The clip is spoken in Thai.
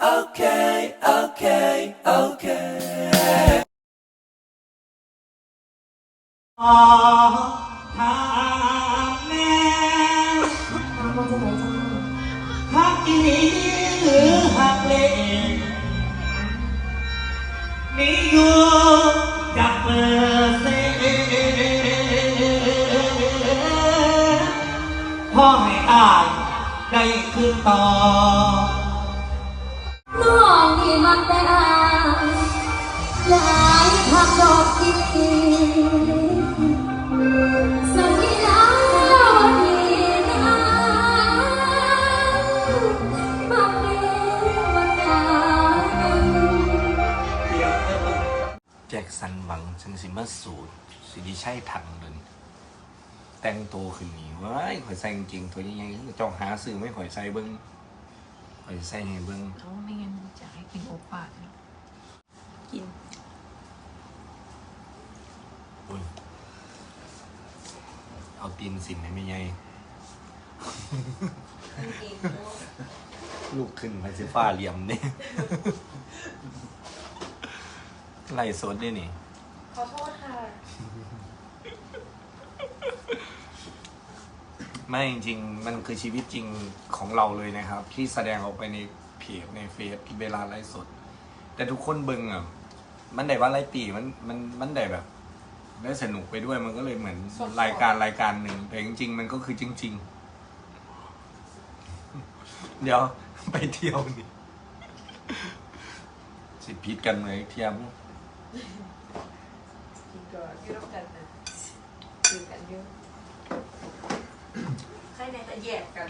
okay, okay, okay. แม่ฮักอีหลีหรือหักเลงมีอยู่จากเปอเซ็นพ่อให้อายได้คืนต่อ มันแต่อายหลายทางดอกกินสัญญาวันนี้นะมาเป็นวันนั้นแจ็คสันหวังจังสิมาสูตรสิดิใช่ถังเดินแต่งตัวขึ้นนี่ว้ายข่อยใส่กางเกงตัวใหญ่ๆจ้องหาซื้อไม่ข่อยใส่เบิ้งข่อยใส่ให้เบิ้งเขาไม่งั้นจะให้กินโอปาเนี่ยกิน อุ้ยเอาตีนสินให้ไม่ใหญ่ลูกขึ้นไปสิฟ้าเหลี่ยมนี่ไล่สดด้วยนี่ ขอโทษค่ะ ไม่จริงๆ มันคือชีวิตจริงของเราเลยนะครับ ที่แสดงออกไปในเพจในเฟซเวลาไลฟ์สด แต่ทุกคนเบิ่งอะ มันได้ว่าไลฟ์ตีมันมันมันได้แบบ ได้สนุกไปด้วยมันก็เลยเหมือนสดๆรายการรายการหนึ่งแต่จริง ๆ มันก็คือจริง ๆ เดี๋ยวไปเที่ยวนี่สิพิษกันเลยเทียมกินก่อนยืดกันนะกินกันเยอะใครในจะแยกกัน